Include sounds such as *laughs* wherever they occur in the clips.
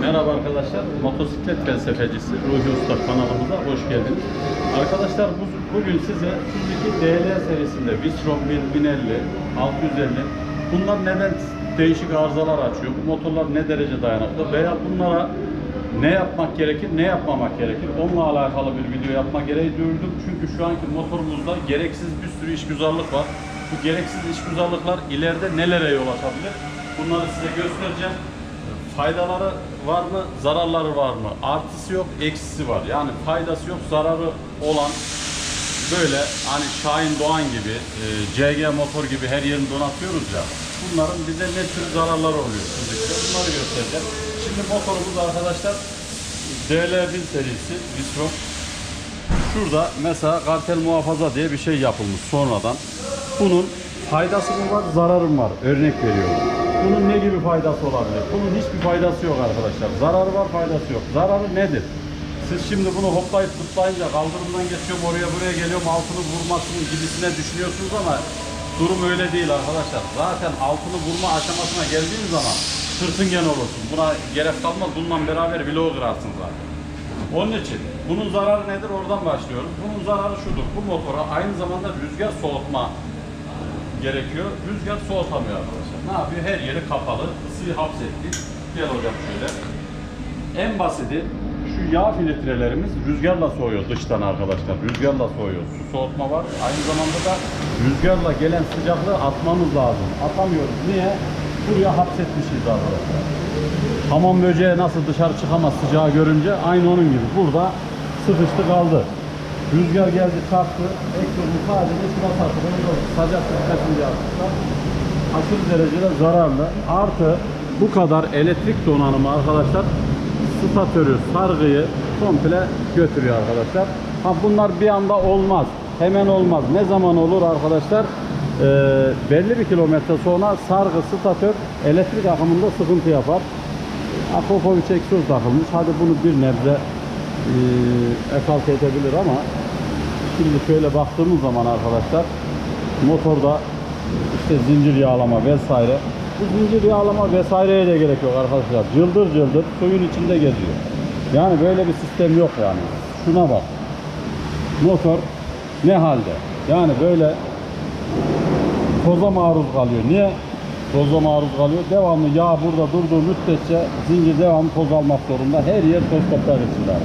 Merhaba arkadaşlar, motosiklet felsefecisi Ruhi Usta kanalımıza hoş geldiniz. Arkadaşlar bu- bugün size Suzuki DL serisinde Vistron 1000, 1050, 650 bunlar neden değişik arızalar açıyor, bu motorlar ne derece dayanıklı veya bunlara ne yapmak gerekir, ne yapmamak gerekir onunla alakalı bir video yapma gereği duydum. Çünkü şu anki motorumuzda gereksiz bir sürü işgüzarlık var. Bu gereksiz işgüzarlıklar ileride nelere yol açabilir? Bunları size göstereceğim. Faydaları var mı, zararları var mı? Artısı yok, eksisi var. Yani faydası yok, zararı olan böyle hani Şahin Doğan gibi, e, CG motor gibi her yerini donatıyoruz ya. Bunların bize ne tür zararları oluyor? Fizikte bunları göstereceğim. Şimdi motorumuz arkadaşlar DL1000 serisi Vistron. Şurada mesela kartel muhafaza diye bir şey yapılmış sonradan. Bunun faydası mı var, zararı mı var? Örnek veriyorum. Bunun ne gibi faydası olabilir? Bunun hiçbir faydası yok arkadaşlar. Zararı var, faydası yok. Zararı nedir? Siz şimdi bunu hoplayıp zıplayınca kaldırımdan geçiyorum oraya buraya geliyorum altını vurmasının gibisine düşünüyorsunuz ama durum öyle değil arkadaşlar. Zaten altını vurma aşamasına geldiğin zaman sırtıngen olursun. Buna gerek kalmaz. Bununla beraber bloğu kırarsın zaten. Onun için bunun zararı nedir? Oradan başlıyoruz. Bunun zararı şudur. Bu motora aynı zamanda rüzgar soğutma gerekiyor. Rüzgar soğutamıyor arkadaşlar. Ne yapıyor? Her yeri kapalı. Isıyı hapsetti. Gel hocam şöyle. En basiti şu yağ filtrelerimiz rüzgarla soğuyor dıştan arkadaşlar. Rüzgarla soğuyor. Su soğutma var. Aynı zamanda da rüzgarla gelen sıcaklığı atmamız lazım. Atamıyoruz. Niye? Buraya hapsetmişiz arkadaşlar. Hamam böceği nasıl dışarı çıkamaz sıcağı görünce aynı onun gibi. Burada sıkıştı kaldı. Rüzgar geldi çarptı. Ekranı sadece şuna. Sıcak tutmasın diye atmışlar. Aşırı derecede zararlı. Artı bu kadar elektrik donanımı arkadaşlar statörü, sargıyı komple götürüyor arkadaşlar. Ha bunlar bir anda olmaz. Hemen olmaz. Ne zaman olur arkadaşlar? Ee, belli bir kilometre sonra sargı, statör elektrik akımında sıkıntı yapar. Apopovic egzoz takılmış. Hadi bunu bir nebze e, ekalt edebilir ama şimdi şöyle baktığımız zaman arkadaşlar motorda işte zincir yağlama vesaire bu zincir yağlama vesaireye de gerek yok arkadaşlar. Cıldır cıldır suyun içinde geziyor. Yani böyle bir sistem yok yani. Şuna bak. Motor ne halde? Yani böyle toza maruz kalıyor. Niye toza maruz kalıyor? Devamlı yağ burada durduğu müddetçe zincir devamlı toz almak zorunda. Her yer toz toprak içinde.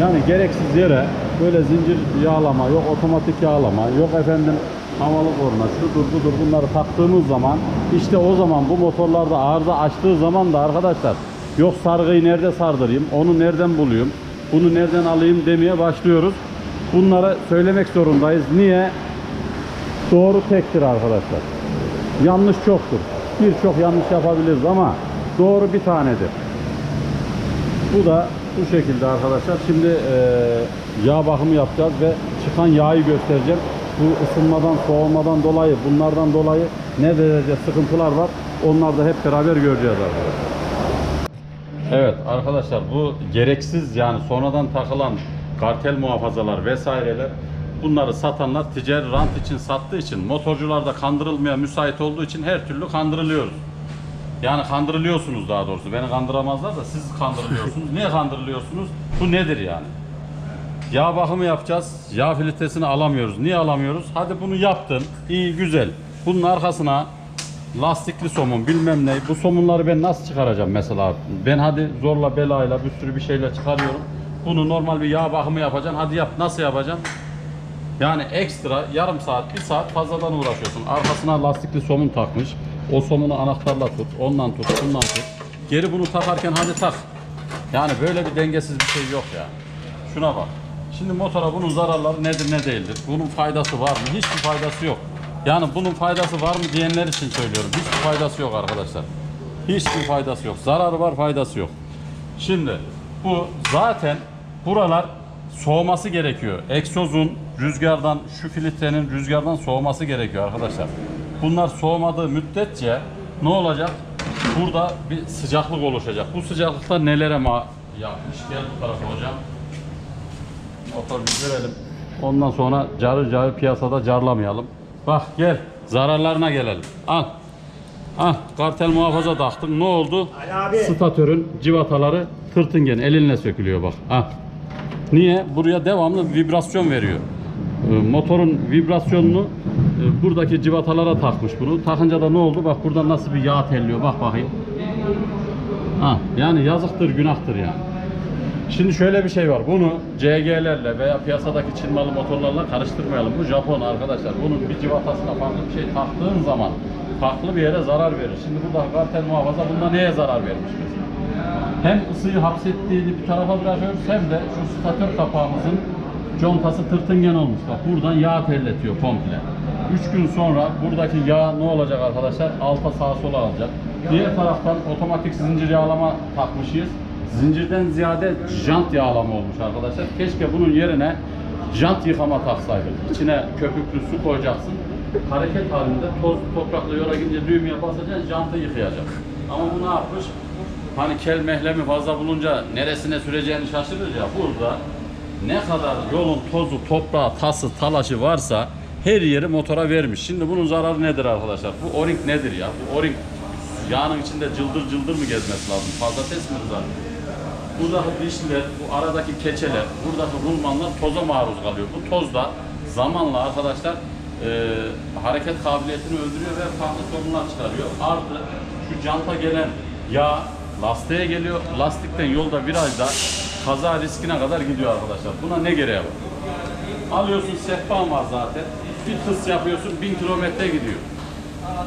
Yani gereksiz yere böyle zincir yağlama, yok otomatik yağlama, yok efendim havalı korna, şudur budur bunları taktığımız zaman işte o zaman bu motorlarda arıza açtığı zaman da arkadaşlar yok sargıyı nerede sardırayım, onu nereden bulayım, bunu nereden alayım demeye başlıyoruz. Bunları söylemek zorundayız. Niye? Doğru tektir arkadaşlar. Yanlış çoktur. Birçok yanlış yapabiliriz ama doğru bir tanedir. Bu da bu şekilde arkadaşlar. Şimdi e, yağ bakımı yapacağız ve çıkan yağı göstereceğim. Bu ısınmadan, soğumadan dolayı, bunlardan dolayı ne derece sıkıntılar var. Onları da hep beraber göreceğiz arkadaşlar. Evet arkadaşlar bu gereksiz yani sonradan takılan kartel muhafazalar vesaireler bunları satanlar ticari rant için sattığı için motorcular da kandırılmaya müsait olduğu için her türlü kandırılıyoruz. Yani kandırılıyorsunuz daha doğrusu. Beni kandıramazlar da siz kandırılıyorsunuz. *laughs* Niye kandırılıyorsunuz? Bu nedir yani? Yağ bakımı yapacağız. Yağ filtresini alamıyoruz. Niye alamıyoruz? Hadi bunu yaptın. İyi güzel. Bunun arkasına lastikli somun bilmem ne. Bu somunları ben nasıl çıkaracağım mesela? Ben hadi zorla belayla bir sürü bir şeyle çıkarıyorum. Bunu normal bir yağ bakımı yapacaksın. Hadi yap. Nasıl yapacaksın? Yani ekstra yarım saat, bir saat fazladan uğraşıyorsun. Arkasına lastikli somun takmış. O somunu anahtarla tut, ondan tut, bundan tut. Geri bunu takarken hadi tak. Yani böyle bir dengesiz bir şey yok ya. Şuna bak. Şimdi motora bunun zararları nedir ne değildir? Bunun faydası var mı? Hiçbir faydası yok. Yani bunun faydası var mı diyenler için söylüyorum. Hiçbir faydası yok arkadaşlar. Hiçbir faydası yok. Zararı var, faydası yok. Şimdi bu zaten buralar soğuması gerekiyor. Egzozun rüzgardan, şu filtrenin rüzgardan soğuması gerekiyor arkadaşlar. Bunlar soğumadığı müddetçe ne olacak? Burada bir sıcaklık oluşacak. Bu sıcaklıkta nelere ma yapmış? Gel bu tarafa hocam. Motor bir görelim. Ondan sonra carı carı piyasada carlamayalım. Bak gel zararlarına gelelim. Al. Ah kartel muhafaza taktık. Ne oldu? Statörün civataları tırtıngen elinle sökülüyor bak. Ah. Niye? Buraya devamlı vibrasyon veriyor. Ee, Motorun vibrasyonunu e, buradaki civatalara takmış bunu. Takınca da ne oldu? Bak buradan nasıl bir yağ telliyor. Bak bakayım. Ha, yani yazıktır, günahtır yani. Şimdi şöyle bir şey var. Bunu CG'lerle veya piyasadaki Çin malı motorlarla karıştırmayalım. Bu Japon arkadaşlar. Bunun bir civatasına farklı bir şey taktığın zaman farklı bir yere zarar verir. Şimdi burada kartel muhafaza bunda neye zarar vermiş? Hem ısıyı hapsettiğini bir tarafa bırakıyoruz hem de şu statör kapağımızın contası tırtıngen olmuş. Bak buradan yağ terletiyor komple. 3 gün sonra buradaki yağ ne olacak arkadaşlar? Alta sağa sola alacak. Diğer taraftan otomatik zincir yağlama takmışız. Zincirden ziyade jant yağlama olmuş arkadaşlar. Keşke bunun yerine jant yıkama taksaydık. İçine köpüklü su koyacaksın. Hareket halinde toz toprakla yola gidince düğmeye basacaksın, jantı yıkayacak. Ama bu ne yapmış? Hani kel mehlemi fazla bulunca neresine süreceğini şaşırır ya. Burada ne kadar yolun tozu, toprağı, tası, talaşı varsa her yeri motora vermiş. Şimdi bunun zararı nedir arkadaşlar? Bu o-ring nedir ya? Bu o-ring yağının içinde cıldır cıldır mı gezmesi lazım? Patates mi zaten? Buradaki dişliler, bu aradaki keçeler, buradaki rulmanlar toza maruz kalıyor. Bu toz da zamanla arkadaşlar e, hareket kabiliyetini öldürüyor ve farklı sorunlar çıkarıyor. Artı şu canta gelen yağ lastiğe geliyor. Lastikten yolda virajda kaza riskine kadar gidiyor arkadaşlar. Buna ne gereği var? Alıyorsun sehpan var zaten. Bir hız yapıyorsun 1000 kilometre gidiyor.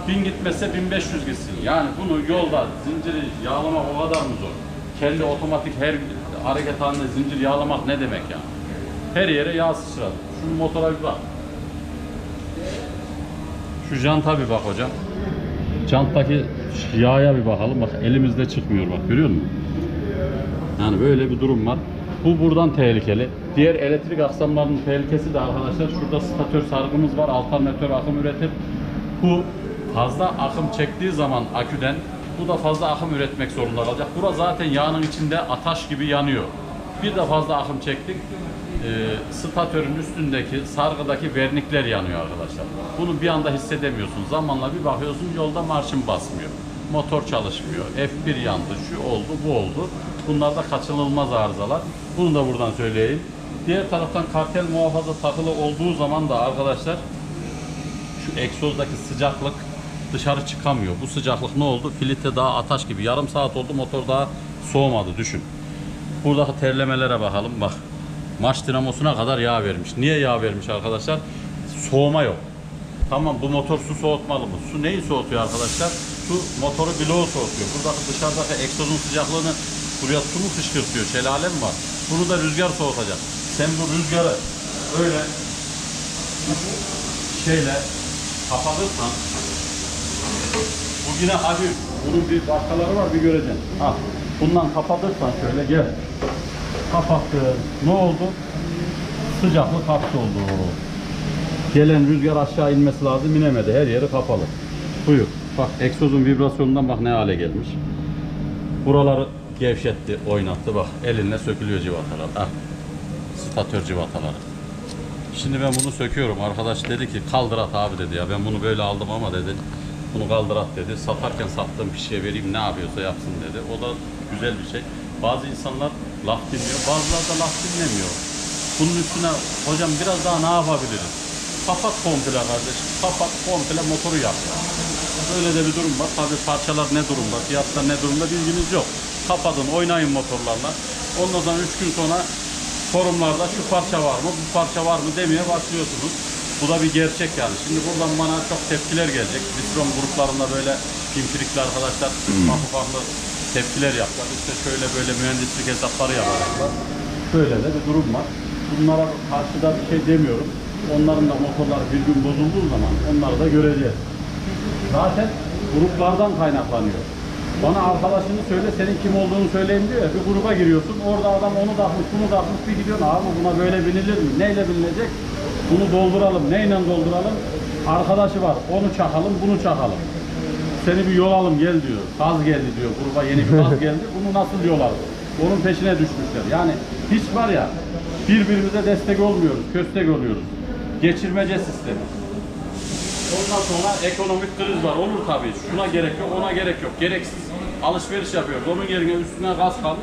1000 gitmezse 1500 gitsin. Yani bunu yolda zinciri yağlamak o kadar mı zor? Kendi otomatik her hareket halinde zincir yağlamak ne demek yani? Her yere yağ sıçradı. Şu motora bir bak. Şu janta bir bak hocam. Janttaki yağa bir bakalım. Bak elimizde çıkmıyor bak görüyor musun? Yani böyle bir durum var. Bu buradan tehlikeli. Diğer elektrik aksamlarının tehlikesi de arkadaşlar şurada statör sargımız var. Alternatör akım üretir. Bu fazla akım çektiği zaman aküden bu da fazla akım üretmek zorunda kalacak. Bura zaten yağının içinde ataş gibi yanıyor. Bir de fazla akım çektik. Ee, statörün üstündeki sargıdaki vernikler yanıyor arkadaşlar. Bunu bir anda hissedemiyorsun. Zamanla bir bakıyorsun yolda marşın basmıyor. Motor çalışmıyor. F1 yandı, şu oldu, bu oldu. Bunlar da kaçınılmaz arızalar. Bunu da buradan söyleyeyim. Diğer taraftan kartel muhafaza takılı olduğu zaman da arkadaşlar şu egzozdaki sıcaklık dışarı çıkamıyor. Bu sıcaklık ne oldu? Filtre daha ataş gibi. Yarım saat oldu motor daha soğumadı düşün. Buradaki terlemelere bakalım bak. Marş dinamosuna kadar yağ vermiş. Niye yağ vermiş arkadaşlar? Soğuma yok. Tamam bu motor su soğutmalı mı? Su neyi soğutuyor arkadaşlar? Su motoru bloğu soğutuyor. Buradaki dışarıdaki egzozun sıcaklığını buraya su mu fışkırtıyor? Şelale mi var? Bunu da rüzgar soğutacak. Sen bu rüzgarı öyle şeyle kapatırsan bu yine hafif. Bunun bir başkaları var bir göreceksin. Al. Bundan kapatırsan şöyle gel. Kapattı. Ne oldu? Sıcaklık hapsoldu. Gelen rüzgar aşağı inmesi lazım inemedi. Her yeri kapalı. Buyur. Bak egzozun vibrasyonundan bak ne hale gelmiş. Buraları gevşetti, oynattı. Bak elinle sökülüyor civatalar. Ah. Statör civataları. Şimdi ben bunu söküyorum. Arkadaş dedi ki kaldır at abi dedi ya. Ben bunu böyle aldım ama dedi. Bunu kaldır at dedi. Satarken sattığım kişiye vereyim ne yapıyorsa yapsın dedi. O da güzel bir şey. Bazı insanlar laf dinliyor. Bazıları da laf dinlemiyor. Bunun üstüne hocam biraz daha ne yapabiliriz? Kapat komple kardeşim. Kapat komple motoru yap. Böyle de bir durum var. Tabii parçalar ne durumda, fiyatlar ne durumda bilginiz yok. Kapatın, oynayın motorlarla. Ondan sonra 3 gün sonra forumlarda şu parça var mı, bu parça var mı demeye başlıyorsunuz. Bu da bir gerçek yani. Şimdi buradan bana çok tepkiler gelecek. Bistrom gruplarında böyle pimpirikli arkadaşlar farklı farklı tepkiler yaptılar. İşte şöyle böyle mühendislik hesapları yapacaklar. Böyle de bir durum var. Bunlara karşı da bir şey demiyorum. Onların da motorları bir gün bozulduğu zaman onları da göreceğiz. Zaten gruplardan kaynaklanıyor. Bana arkadaşını söyle, senin kim olduğunu söyleyeyim diyor ya. Bir gruba giriyorsun, orada adam onu takmış, bunu takmış, bir gidiyorsun. Abi buna böyle binilir mi? Neyle binilecek? Bunu dolduralım, neyle dolduralım? Arkadaşı var, onu çakalım, bunu çakalım. Seni bir yol alım gel diyor. Gaz geldi diyor, gruba yeni bir gaz geldi. Bunu nasıl yol alır? Onun peşine düşmüşler. Yani hiç var ya, birbirimize destek olmuyoruz, köstek oluyoruz. Geçirmece sistemi. Ondan sonra ekonomik kriz var. Olur tabii. Şuna gerek yok, ona gerek yok. Gereksiz alışveriş yapıyoruz. Onun yerine üstüne gaz kal.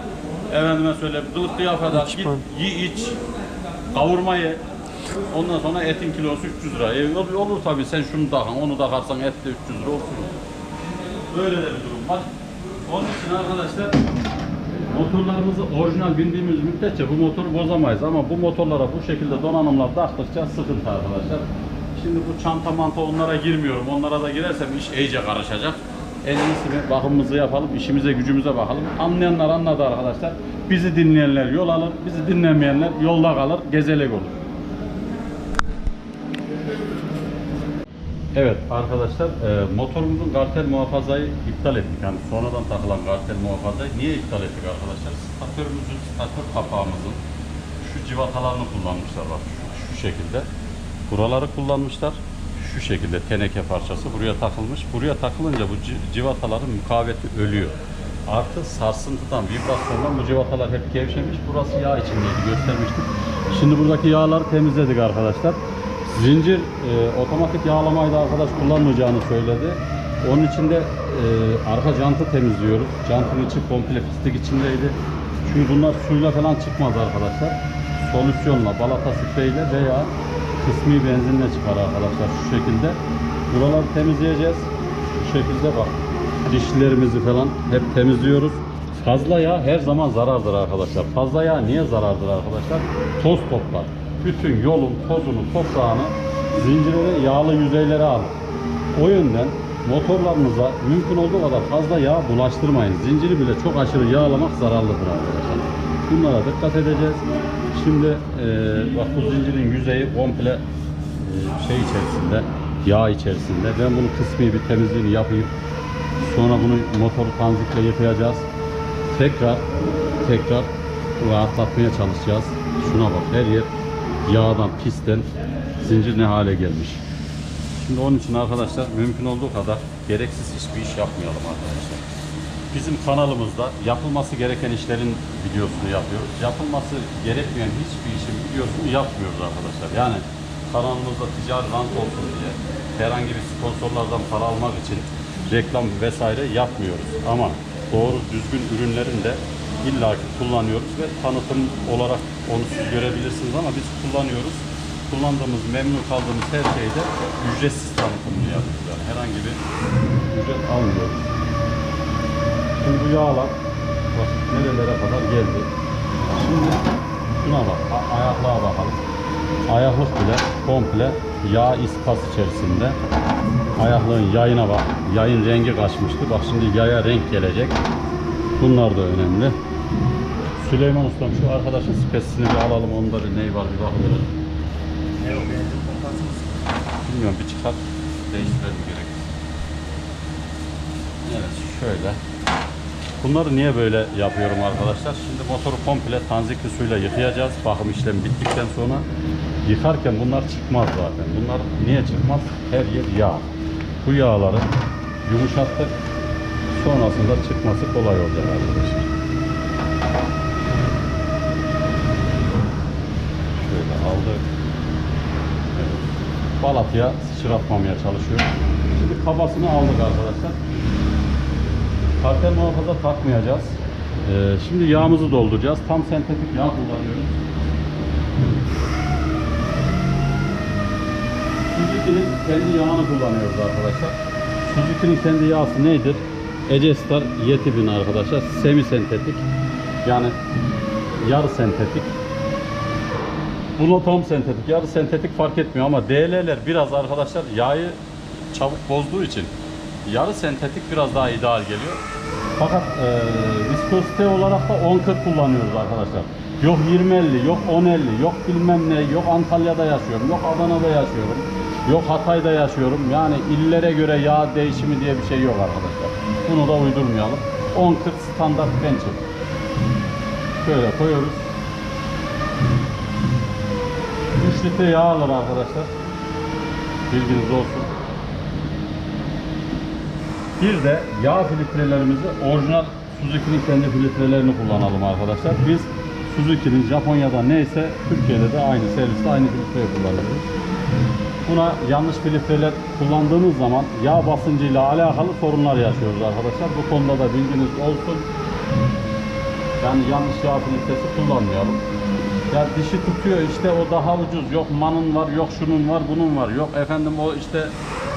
Efendime söyleyeyim, kılık kıyafet al, git, yi iç, kavurma ye. Ondan sonra etin kilosu 300 lira. E, olur, olur tabii sen şunu takan, onu takarsan et de 300 lira olsun. Böyle de bir durum var. Onun için arkadaşlar motorlarımızı orijinal bindiğimiz müddetçe bu motoru bozamayız ama bu motorlara bu şekilde donanımlar taktıkça sıkıntı arkadaşlar. Şimdi bu çanta manta onlara girmiyorum. Onlara da girersem iş iyice karışacak. En iyisi bakımımızı yapalım, işimize gücümüze bakalım. Anlayanlar anladı arkadaşlar. Bizi dinleyenler yol alır, bizi dinlemeyenler yolda kalır, gezelek olur. Evet arkadaşlar e, motorumuzun kartel muhafazayı iptal ettik. Yani sonradan takılan kartel muhafazayı niye iptal ettik arkadaşlar? Statörümüzün, statör kapağımızın şu civatalarını kullanmışlar bak şu, şu şekilde. Buraları kullanmışlar. Şu şekilde teneke parçası buraya takılmış. Buraya takılınca bu ci- civataların mukaveti ölüyor. Artı sarsıntıdan, vibrasyondan bu civatalar hep gevşemiş. Burası yağ içindeydi göstermiştik. Şimdi buradaki yağları temizledik arkadaşlar. Zincir e, otomatik yağlamayı da arkadaş kullanmayacağını söyledi. Onun için de e, arka jantı temizliyoruz. Jantın içi komple pislik içindeydi. Çünkü bunlar suyla falan çıkmaz arkadaşlar. Solüsyonla, balata spreyle veya kısmi benzinle çıkar arkadaşlar şu şekilde. Buraları temizleyeceğiz. Şu şekilde bak. Dişlerimizi falan hep temizliyoruz. Fazla yağ her zaman zarardır arkadaşlar. Fazla yağ niye zarardır arkadaşlar? Toz toplar. Bütün yolun tozunu, toprağını zincirlere, yağlı yüzeylere alır. O yönden motorlarınıza mümkün olduğu kadar fazla yağ bulaştırmayın. Zinciri bile çok aşırı yağlamak zararlıdır arkadaşlar. Bunlara dikkat edeceğiz. Şimdi e, bak bu zincirin yüzeyi komple e, şey içerisinde, yağ içerisinde. Ben bunu kısmi bir temizliğini yapayım. Sonra bunu motoru tanzikle yıkayacağız. Tekrar tekrar rahatlatmaya çalışacağız. Şuna bak her yer yağdan, pisten zincir ne hale gelmiş. Şimdi onun için arkadaşlar mümkün olduğu kadar gereksiz hiçbir iş yapmayalım arkadaşlar. Bizim kanalımızda yapılması gereken işlerin videosunu yapıyoruz. Yapılması gerekmeyen hiçbir işin videosunu yapmıyoruz arkadaşlar. Yani kanalımızda ticari rant olsun diye herhangi bir sponsorlardan para almak için reklam vesaire yapmıyoruz. Ama doğru düzgün ürünlerin de illaki kullanıyoruz ve tanıtım olarak onu siz görebilirsiniz ama biz kullanıyoruz. Kullandığımız, memnun kaldığımız her şeyde ücretsiz tanıtımını yapıyoruz. Yani herhangi bir ücret almıyoruz. Şimdi bu yağlar bak nerelere kadar geldi. Şimdi şuna bak, ayaklığa bakalım. Ayaklık bile komple yağ ispas içerisinde. Ayaklığın yayına bak. Yayın rengi kaçmıştı. Bak şimdi yaya renk gelecek. Bunlar da önemli. Süleyman Ustam şu arkadaşın spesisini bir alalım. Onda bir ney var bir bakalım. Bilmiyorum bir çıkar. Değiştirelim gerek. Evet şöyle. Bunları niye böyle yapıyorum arkadaşlar? Şimdi motoru komple tanzikli suyla yıkayacağız. Bakım işlemi bittikten sonra yıkarken bunlar çıkmaz zaten. Bunlar niye çıkmaz? Her yer yağ. Bu yağları yumuşattık. Sonrasında çıkması kolay olacak arkadaşlar. Şöyle aldık. Evet. Balatıya sıçratmamaya çalışıyorum. Şimdi kabasını aldık arkadaşlar. Kartel muhafaza takmayacağız. Ee, şimdi yağımızı dolduracağız. Tam sentetik yağ kullanıyoruz. Suzuki'nin kendi yağını kullanıyoruz arkadaşlar. Suzuki'nin kendi yağısı nedir? Ecestar Yeti arkadaşlar. Semi sentetik. Yani yarı sentetik. Bu tam sentetik. Yarı sentetik fark etmiyor ama DL'ler biraz arkadaşlar yağı çabuk bozduğu için yarı sentetik biraz daha ideal geliyor. Fakat e, viskozite olarak da 10-40 kullanıyoruz arkadaşlar. Yok 20-50, yok 10-50, yok bilmem ne, yok Antalya'da yaşıyorum, yok Adana'da yaşıyorum, yok Hatay'da yaşıyorum. Yani illere göre yağ değişimi diye bir şey yok arkadaşlar. Bunu da uydurmayalım. 10-40 standart bence. Şöyle koyuyoruz. 3 litre yağ alır arkadaşlar. Bilginiz olsun. Bir de yağ filtrelerimizi orijinal Suzuki'nin kendi filtrelerini kullanalım arkadaşlar. Biz Suzuki'nin Japonya'da neyse Türkiye'de de aynı serviste aynı filtreyi kullanıyoruz. Buna yanlış filtreler kullandığımız zaman yağ basıncıyla alakalı sorunlar yaşıyoruz arkadaşlar. Bu konuda da bilginiz olsun. Yani yanlış yağ filtresi kullanmayalım. Ya dişi tutuyor işte o daha ucuz. Yok manın var, yok şunun var, bunun var. Yok efendim o işte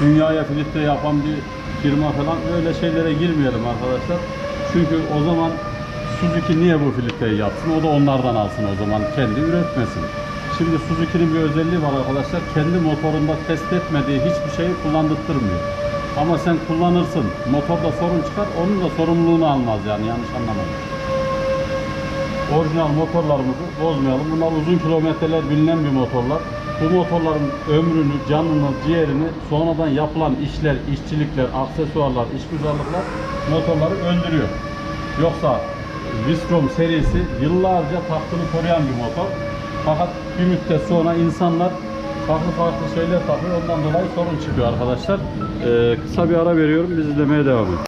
dünyaya filtre yapan bir firma falan öyle şeylere girmeyelim arkadaşlar. Çünkü o zaman Suzuki niye bu filtreyi yapsın? O da onlardan alsın o zaman. Kendi üretmesin. Şimdi Suzuki'nin bir özelliği var arkadaşlar. Kendi motorunda test etmediği hiçbir şeyi kullandırtmıyor. Ama sen kullanırsın. Motorda sorun çıkar. Onun da sorumluluğunu almaz yani yanlış anlamayın orijinal motorlarımızı bozmayalım. Bunlar uzun kilometreler bilinen bir motorlar. Bu motorların ömrünü, canını, ciğerini sonradan yapılan işler, işçilikler, aksesuarlar, işgüzarlıklar motorları öldürüyor. Yoksa Vistrom serisi yıllarca taktını koruyan bir motor. Fakat bir müddet sonra insanlar farklı farklı şeyler takıyor. Ondan dolayı sorun çıkıyor arkadaşlar. Ee, kısa bir ara veriyorum. Biz izlemeye devam edelim.